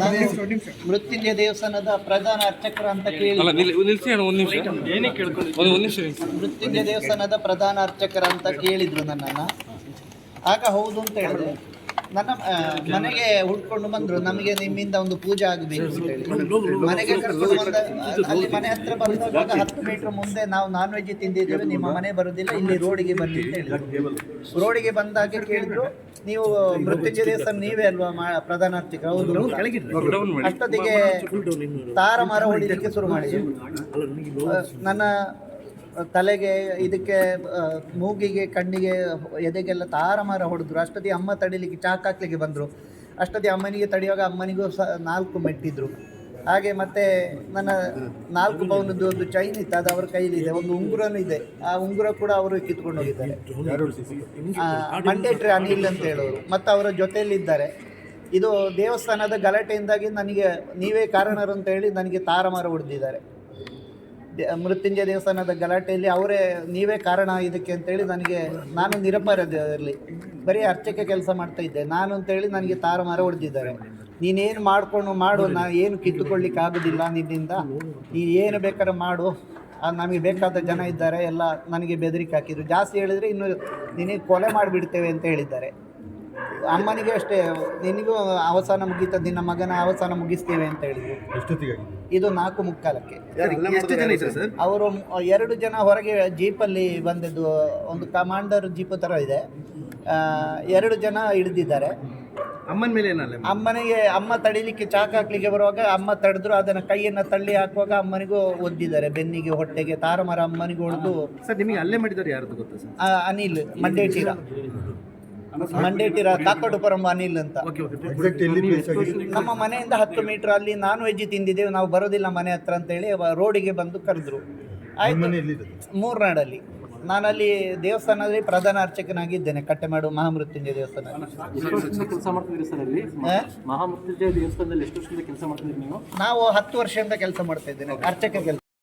ನಾನು ಮೃತ್ಯುಂಜಯ ದೇವಸ್ಥಾನದ ಪ್ರಧಾನ ಅರ್ಚಕರು ಅಂತ ಕೇಳಿ. ಅಲ್ಲ ನಿಲ್ಸಿ ಒಂದು ನಿಮಿಷ. ಒಂದು ಒಂದು ನಿಮಿಷ ನಿಲ್ಸಿ. ಮೃತ್ಯುಂಜಯ ದೇವಸ್ಥಾನದ ಪ್ರಧಾನ ಅರ್ಚಕರು ಅಂತ ಕೇಳಿದ್ರು ನನ್ನನ್ನು. ಆಗ ಹೌದು ಅಂತ ಹೇಳಿದೆ. ನನ್ನ ಮನೆಗೆ ಹುಡ್ಕೊಂಡು ಬಂದ್ರು. ನಮಗೆ ನಿಮ್ಮಿಂದ ಒಂದು ಪೂಜೆ ಆಗಬೇಕು ಅಂತ ಮನೆಗೆ ಅಲ್ಲಿ ಮನೆ ಹತ್ರ ಬಂದಾಗ ಹತ್ತು ಮೀಟರ್ ಮುಂದೆ ನಾವು ನಾನ್ ವೆಜ್ ತಿಂದಿದ್ದೇವೆ. ನಿಮ್ಮ ಮನೆ ಬರುದಿಲ್ಲ. ಇಲ್ಲಿ ರೋಡಿಗೆ ಬನ್ನಿ ಅಂತ ಹೇಳಿದ್ರು ರೋಡಿಗೆ ಬಂದಾಗ ಕೇಳಿದ್ರು, ನೀವು ಮೃತ್ಯುಂಜಯ ದೇವಸ್ಥಾನ ನೀವೇ ಅಲ್ವಾ ಮಾ- ಪ್ರಧಾನ ಅರ್ಚಕ? ಹೌದು. ಅಷ್ಟೊತ್ತಿಗೆ ತಾರ ಮರ ಹೊಡಿಲಿಕ್ಕೆ ಶುರು ಮಾಡಿದ್ರು. ನನ್ನ ತಲೆಗೆ ಇದಕ್ಕೆ ಮೂಗಿಗೆ, ಕಣ್ಣಿಗೆ, ಎದೆಗೆಲ್ಲ ತಾರ ಮರ ಹೊಡೆದ್ರು. ಅಷ್ಟೊತ್ತಿ ಅಮ್ಮ ತಡಿಲಿಕ್ಕೆ, ಚಾಕ್ ಹಾಕ್ಲಿಕ್ಕೆ ಬಂದರು. ಅಷ್ಟೊತ್ತಿ ಅಮ್ಮನಿಗೆ ತಡೆಯುವಾಗ ಅಮ್ಮನಿಗೂ ಸಹ ನಾಲ್ಕು ಮೆಟ್ಟಿದ್ರು. ಹಾಗೆ ಮತ್ತೆ ನನ್ನ ನಾಲ್ಕು ಪೌನದ್ದು ಒಂದು ಚೈನ್ ಇತ್ತು, ಅದು ಅವರ ಕೈಲಿದೆ. ಒಂದು ಉಂಗುರನೂ ಇದೆ. ಆ ಉಂಗುರ ಕೂಡ ಅವರು ಕಿತ್ಕೊಂಡು ಹೋಗಿದ್ದಾರೆ. ಮಂಡೇಟ್ರಿ ಅನಿಲ್ ಅಂತ ಹೇಳೋರು. ಮತ್ತು ಅವರ ಜೊತೆಯಲ್ಲಿದ್ದಾರೆ. ಇದು ದೇವಸ್ಥಾನದ ಗಲಾಟೆಯಿಂದಾಗಿ ನನಗೆ ನೀವೇ ಕಾರಣರು ಅಂತ ಹೇಳಿ ನನಗೆ ತಾರಮಾರ ಹೊಡೆದಿದ್ದಾರೆ. ಮೃತ್ಯುಂಜಯ ದೇವಸ್ಥಾನದ ಗಲಾಟೆಯಲ್ಲಿ ಅವರೇ ನೀವೇ ಕಾರಣ ಇದಕ್ಕೆ ಅಂತೇಳಿ ನನಗೆ, ನಾನು ನಿರಪರಾಧಿಯಲ್ಲಿ ಬರೀ ಅರ್ಚಕ ಕೆಲಸ ಮಾಡ್ತಾ ಇದ್ದೆ. ನಾನು ಅಂತೇಳಿ ನನಗೆ ತಾರಮಾರ ಹೊಡೆದಿದ್ದಾರೆ. ನೀನೇನು ಮಾಡಿಕೊಂಡು ಮಾಡು, ನಾ ಏನು ಕಿತ್ತುಕೊಳ್ಳಿಕ್ಕೆ ಆಗೋದಿಲ್ಲ ನಿನ್ನಿಂದ. ನೀ ಏನು ಬೇಕಾದ್ರೆ ಮಾಡು. ನಮಗೆ ಬೇಕಾದ ಜನ ಇದ್ದಾರೆ, ಎಲ್ಲ ನನಗೆ ಬೆದರಿಕೆ ಹಾಕಿದ್ರು. ಜಾಸ್ತಿ ಹೇಳಿದರೆ ಇನ್ನು ನಿನಗೆ ಕೊಲೆ ಮಾಡಿಬಿಡ್ತೇವೆ ಅಂತ ಹೇಳಿದ್ದಾರೆ. ಅಮ್ಮನಿಗೆ ಅಷ್ಟೇ ನಿನಗೂ ಅವಸಾನ ಮುಗೀತ ನಿನ್ನ ಮಗನ ಅವಸಾನ ಮುಗಿಸ್ತೇವೆ ಅಂತ ಹೇಳಿದ್ರು. ಇದು ನಾಲ್ಕು ಮುಕ್ಕಾಲಕ್ಕೆ. ಎಷ್ಟು ಜನ ಇದ್ದಾರೆ ಸರ್? ಅವರು ಎರಡು ಜನ ಹೊರಗೆ ಜೀಪಲ್ಲಿ ಬಂದಿದ್ದು ಒಂದು ಕಮಾಂಡರ್ ಜೀಪ್ ಥರ ಇದೆ. ಆ, ಎರಡು ಜನ ಹಿಡಿದಿದ್ದಾರೆ ಅಮ್ಮನ ಮೇಲೆ ಏನಲ್ಲ ಅಮ್ಮನಿಗೆ ಅಮ್ಮ ತಡಿಲಿಕ್ಕೆ ಚಾಕ್ ಹಾಕ್ಲಿಕ್ಕೆ ಬರುವಾಗ ಅಮ್ಮ ತಡೆದ್ರು ಅದನ್ನ ಕೈಯನ್ನ ತಳ್ಳಿ ಹಾಕುವಾಗ ಅಮ್ಮನಿಗೂ ಒದ್ದಿದ್ದಾರೆ. ಬೆನ್ನಿಗೆ ಹೊಟ್ಟೆಗೆ ತಾರಮರ ಅಮ್ಮನಿಗೆ ಹೊಡೆದು. ಸರ್ ನಿಮಗೆ ಅಲ್ಲೇ ಮಾಡಿದ್ದಾರೆ ಯಾರ್ದು ಗೊತ್ತಾ ಸರ್? ಆ, ಅನಿಲ್ ಮಂಡೇಟಿರ ಮಂಡೇಟಿರ ಕಾಕಡುಪುರಂ ಅನಿಲ್ ಅಂತ. ನಮ್ಮ ಮನೆಯಿಂದ ಹತ್ತು ಮೀಟರ್ ಅಲ್ಲಿ ನಾನ್ ವೆಜ್ ತಿಂದಿದ್ದೇವೆ ನಾವು ಬರೋದಿಲ್ಲ ಮನೆ ಹತ್ರ ಅಂತ ಹೇಳಿ ರೋಡಿಗೆ ಬಂದು ಕರೆದ್ರು. ಆಯ್ತು. ಮೂರ್ನಾಡಲ್ಲಿ. ನಾನಲ್ಲಿ ದೇವಸ್ಥಾನದಲ್ಲಿ ಪ್ರಧಾನ ಅರ್ಚಕನಾಗಿದ್ದೇನೆ ಕಟ್ಟೆಮಾಡು ಮಹಾಮೃತ್ಯುಂಜಯ ದೇವಸ್ಥಾನ ನಾವು? ಹತ್ತು ವರ್ಷದಿಂದ ಕೆಲಸ ಮಾಡ್ತಾ ಇದ್ದೇನೆ ಅರ್ಚಕ ಕೆಲಸ.